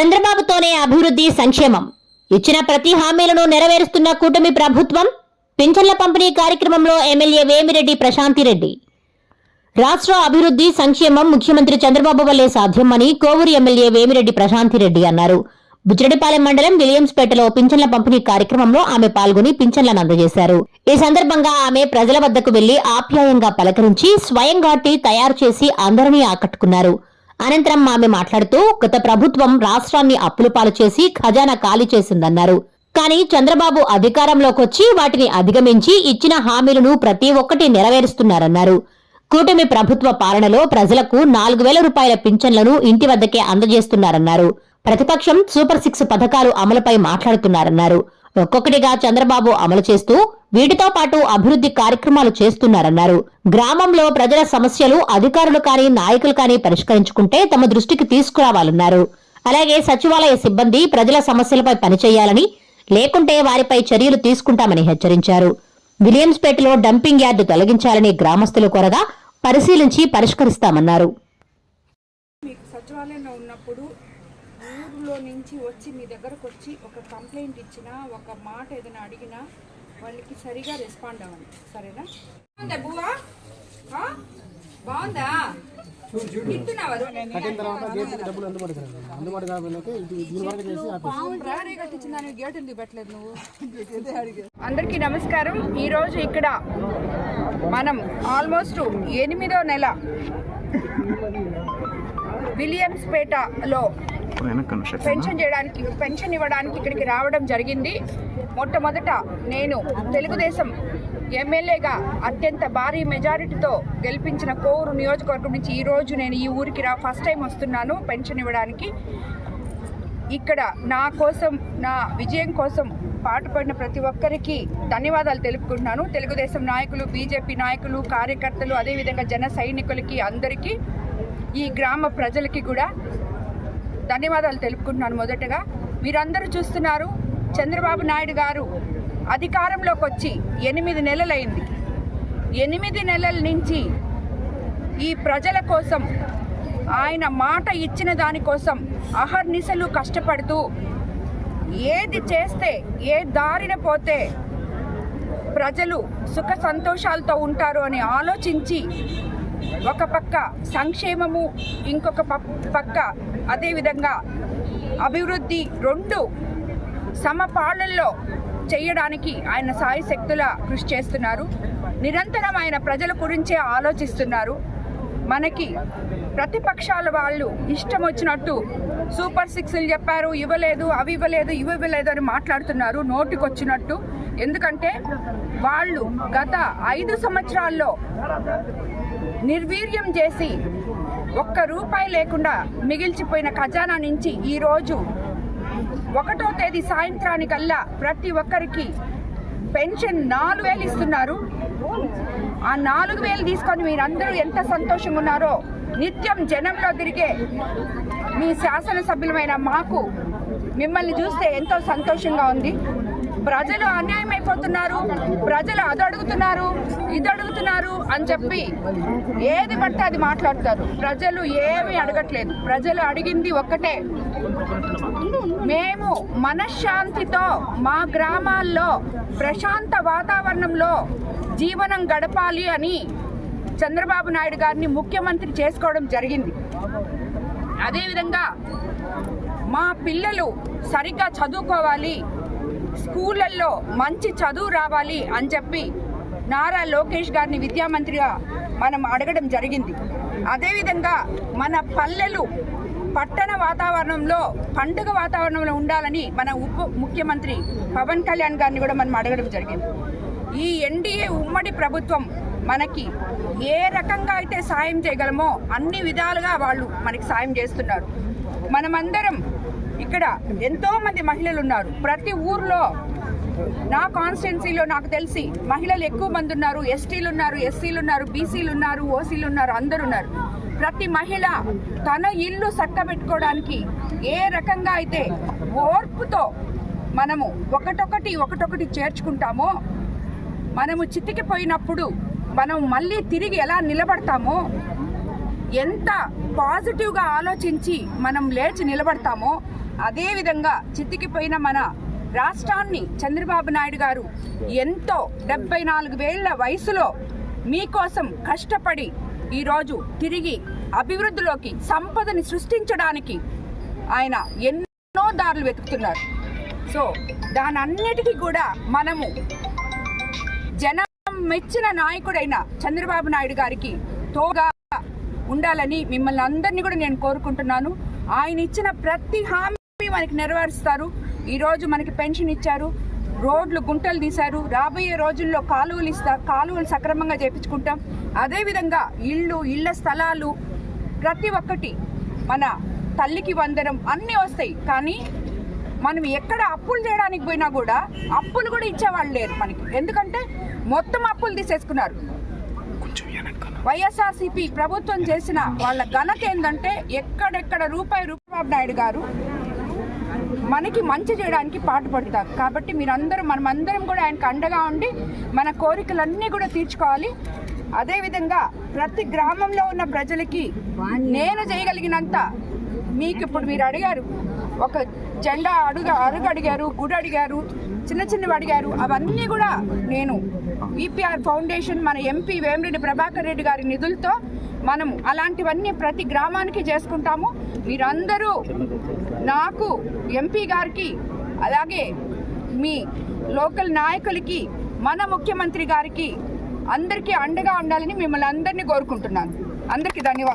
చంద్రబాబుతోనే అభివృద్ధి సంక్షేమం. ఇచ్చిన ప్రతి హామీలను నెరవేరుస్తున్న కూటమి ప్రభుత్వం పింఛన్ల పంపిణీ కార్యక్రమంలో ఎమ్మెల్యే వేమిరెడ్డి ప్రశాంతిరెడ్డి. రాష్ట్ర అభివృద్ధి సంక్షేమం ముఖ్యమంత్రి చంద్రబాబు వల్లే సాధ్యమని కోవూరు ఎమ్మెల్యే వేమిరెడ్డి ప్రశాంతిరెడ్డి అన్నారు. బుచ్చడిపాలెం మండలం విలియమ్స్పేటలో పింఛన్ల పంపిణీ కార్యక్రమంలో ఆమె పాల్గొని పింఛన్లను అందజేశారు. ఈ సందర్భంగా ఆమె ప్రజల వద్దకు వెళ్ళి ఆప్యాయంగా పలకరించి స్వయంగా టీ తయారు చేసి అందరినీ ఆకట్టుకున్నారు. అనంతరం ఆమె మాట్లాడుతూ గత ప్రభుత్వం రాష్ట్రాన్ని అప్పులపాలు చేసి ఖజానా ఖాళీ చేసిందన్నారు. కానీ చంద్రబాబు అధికారంలోకొచ్చి వాటిని అధిగమించి ఇచ్చిన హామీలను ప్రతి ఒక్కటి నెరవేరుస్తున్నారన్నారు. కూటమి ప్రభుత్వ పాలనలో ప్రజలకు నాలుగు వేల రూపాయల పింఛన్లను ఇంటి వద్దకే అందజేస్తున్నారన్నారు. ప్రతిపక్షం సూపర్ సిక్స్ పథకాలు అమలుపై మాట్లాడుతున్నారన్నారు. ఒక్కొక్కటిగా చంద్రబాబు అమలు చేస్తూ వీటితో పాటు అభివృద్ధి కార్యక్రమాలు చేస్తున్నారన్నారు. గ్రామంలో ప్రజల సమస్యలు అధికారులు కానీ నాయకులు కానీ పరిష్కరించుకుంటే తమ దృష్టికి తీసుకురావాలన్నారు. అలాగే సచివాలయ సిబ్బంది ప్రజల సమస్యలపై పనిచేయాలని లేకుంటే వారిపై చర్యలు తీసుకుంటామని హెచ్చరించారు. విలియమ్స్పేటలో డంపింగ్ యార్డు తొలగించాలని గ్రామస్తులు కోరగా పరిశీలించి పరిష్కరిస్తామన్నారు. సచివాలయంలో ఉన్నప్పుడు ఊరిలో నుంచి వచ్చి మీ దగ్గరకు వచ్చి ఒక కంప్లైంట్ ఇచ్చినా ఒక మాట ఏదైనా అడిగినా వాళ్ళకి సరిగా రెస్పాండ్ అవ్వండి సరేనా? బాగుందా బువ్వా? బాగుందా? కట్టిన తర్వాత గేట్ డబ్బులు అందుబాటు కదా అందుబాటు కాకపోయినాక ఇది దీని వరకు చేసి ఆపేసి. ప్రహరీ కట్టించిన గేట్ ఎందుకు పెట్టలేదు నువ్వు? అందరికీ నమస్కారం. ఈరోజు ఇక్కడ మనం ఆల్మోస్ట్ ఎనిమిదో నెల విలియమ్స్పేటలో పెన్షన్ చేయడానికి పెన్షన్ ఇవ్వడానికి ఇక్కడికి రావడం జరిగింది. మొట్టమొదట నేను తెలుగుదేశం ఎమ్మెల్యేగా అత్యంత భారీ మెజారిటీతో గెలిపించిన కోవూరు నియోజకవర్గం నుంచి ఈ రోజు నేను ఈ ఊరికి రా ఫస్ట్ టైం వస్తున్నాను పెన్షన్ ఇవ్వడానికి. ఇక్కడ నా కోసం నా విజయం కోసం పాటుపడిన ప్రతి ఒక్కరికి ధన్యవాదాలు తెలుపుకుంటున్నాను. తెలుగుదేశం నాయకులు బీజేపీ నాయకులు కార్యకర్తలు అదేవిధంగా జన సైనికులకి అందరికీ ఈ గ్రామ ప్రజలకి కూడా ధన్యవాదాలు తెలుపుకుంటున్నాను మొదటగా. మీరందరూ చూస్తున్నారు చంద్రబాబు నాయుడు గారు అధికారంలోకి వచ్చి ఎనిమిది నెలలైంది. ఎనిమిది నెలల నుంచి ఈ ప్రజల కోసం ఆయన మాట ఇచ్చిన దానికోసం అహర్నిశలు కష్టపడుతూ ఏది చేస్తే ఏ దారిన పోతే ప్రజలు సుఖ సంతోషాలతో ఉంటారు అని ఆలోచించి ఒక పక్క సంక్షేమము ఇంకొక ప- పక్క అదేవిధంగా అభివృద్ధి రెండు సమపాళల్లో చేయడానికి ఆయన సాయశక్తుల కృషి చేస్తున్నారు. నిరంతరం ఆయన ప్రజల గురించే ఆలోచిస్తున్నారు. మనకి ప్రతిపక్షాల వాళ్ళు ఇష్టం వచ్చినట్టు సూపర్ సిక్స్లు చెప్పారు ఇవ్వలేదు అవి ఇవ్వలేదు ఇవి ఇవ్వలేదు అని మాట్లాడుతున్నారు నోటికొచ్చినట్టు. ఎందుకంటే వాళ్ళు గత ఐదు సంవత్సరాల్లో నిర్వీర్యం చేసి ఒక్క రూపాయి లేకుండా మిగిల్చిపోయిన ఖజానా నుంచి ఈరోజు ఒకటో తేదీ సాయంత్రానికల్లా ప్రతి ఒక్కరికి పెన్షన్ నాలుగు వేలు ఇస్తున్నారు. ఆ నాలుగు వేలు తీసుకొని మీరందరూ ఎంత సంతోషంగా ఉన్నారో నిత్యం జనంలో తిరిగే మీ శాసనసభ్యులమైన మాకు మిమ్మల్ని చూస్తే ఎంతో సంతోషంగా ఉంది. ప్రజలు అన్యాయం అయిపోతున్నారు ప్రజలు అదడుగుతున్నారు ఇదడుగుతున్నారు ఇది అడుగుతున్నారు అని చెప్పి ఏది పడితే అది మాట్లాడతారు. ప్రజలు ఏమీ అడగట్లేదు. ప్రజలు అడిగింది ఒక్కటే. మేము మనశ్శాంతితో మా గ్రామాల్లో ప్రశాంత వాతావరణంలో జీవనం గడపాలి అని చంద్రబాబు నాయుడు గారిని ముఖ్యమంత్రి చేసుకోవడం జరిగింది. అదేవిధంగా మా పిల్లలు సరిగ్గా చదువుకోవాలి స్కూళ్ళల్లో మంచి చదువు రావాలి అని చెప్పి నారా లోకేష్ గారిని విద్యామంత్రిగా మనం అడగడం జరిగింది. అదేవిధంగా మన పల్లెలు పట్టణ వాతావరణంలో పండుగ వాతావరణంలో ఉండాలని మన ఉప ముఖ్యమంత్రి పవన్ కళ్యాణ్ గారిని కూడా మనం అడగడం జరిగింది. ఈ ఎన్డీఏ ఉమ్మడి ప్రభుత్వం మనకి ఏ రకంగా అయితే సాయం చేయగలమో అన్ని విధాలుగా వాళ్ళు మనకి సాయం చేస్తున్నారు. మనమందరం ఇక్కడ ఎంతోమంది మహిళలు ఉన్నారు. ప్రతి ఊర్లో నా కాన్స్టిట్యున్సీలో నాకు తెలిసి మహిళలు ఎక్కువ మంది ఉన్నారు. ఎస్టీలు ఉన్నారు ఎస్సీలు ఉన్నారు బీసీలు ఉన్నారు ఓసీలు ఉన్నారు అందరు ఉన్నారు. ప్రతి మహిళ తన ఇల్లు చక్కబెట్టుకోవడానికి ఏ రకంగా అయితే ఓర్పుతో మనము ఒకటొకటి ఒకటొకటి చేర్చుకుంటామో మనము చితికిపోయినప్పుడు మనం మళ్ళీ తిరిగి ఎలా నిలబడతామో ఎంత పాజిటివ్గా ఆలోచించి మనం లేచి నిలబడతామో అదేవిధంగా చితికిపోయిన మన రాష్ట్రాన్ని చంద్రబాబు నాయుడు గారు ఎంతో డెబ్బై నాలుగు వేల వయసులో మీకోసం కష్టపడి ఈరోజు తిరిగి అభివృద్ధిలోకి సంపదని సృష్టించడానికి ఆయన ఎన్నో దారులు వెతుకుతున్నారు. సో దానన్నిటికీ కూడా మనము జనం మెచ్చిన నాయకుడైన చంద్రబాబు నాయుడు గారికి తోగా ఉండాలని మిమ్మల్ని అందరినీ కూడా నేను కోరుకుంటున్నాను. ఆయన ఇచ్చిన ప్రతి హామీ మనకి నెరవేరుస్తారు. ఈరోజు మనకి పెన్షన్ ఇచ్చారు. రోడ్లు గుంటలు తీశారు. రాబోయే రోజుల్లో కాలువలు ఇస్తా కాలువలు సక్రమంగా చేపించుకుంటాం. అదేవిధంగా ఇళ్ళు ఇళ్ళ స్థలాలు ప్రతి ఒక్కటి మన తల్లికి వందనం అన్నీ వస్తాయి. కానీ మనం ఎక్కడ అప్పులు చేయడానికి పోయినా కూడా అప్పులు కూడా ఇచ్చేవాళ్ళు లేరు మనకి. ఎందుకంటే మొత్తం అప్పులు తీసేసుకున్నారు. వైఎస్ఆర్సీపీ ప్రభుత్వం చేసిన వాళ్ళ ఘనత ఏంటంటే ఎక్కడెక్కడ రూపాయి రూపాయి నాయుడు గారు మనకి మంచి చేయడానికి పాటుపడతారు. కాబట్టి మీరందరూ మనమందరం కూడా ఆయనకు అండగా ఉండి మన కోరికలన్నీ కూడా తీర్చుకోవాలి. అదేవిధంగా ప్రతి గ్రామంలో ఉన్న ప్రజలకి నేను చేయగలిగినంత మీకు ఇప్పుడు మీరు అడిగారు. ఒక జెండా అడుగు అరుగు అడిగారు గుడి అడిగారు చిన్న చిన్నవి అడిగారు. అవన్నీ కూడా నేను ఈపీఆర్ ఫౌండేషన్ మన ఎంపీ వేమిరెడ్డి ప్రభాకర్ రెడ్డి గారి నిధులతో మనం అలాంటివన్నీ ప్రతి గ్రామానికి చేసుకుంటాము. మీరందరూ నాకు ఎంపీ గారికి అలాగే మీ లోకల్ నాయకులకి మన ముఖ్యమంత్రి గారికి అందరికీ అండగా ఉండాలని మిమ్మల్ని అందరినీ కోరుకుంటున్నాను. అందరికీ ధన్యవాదాలు.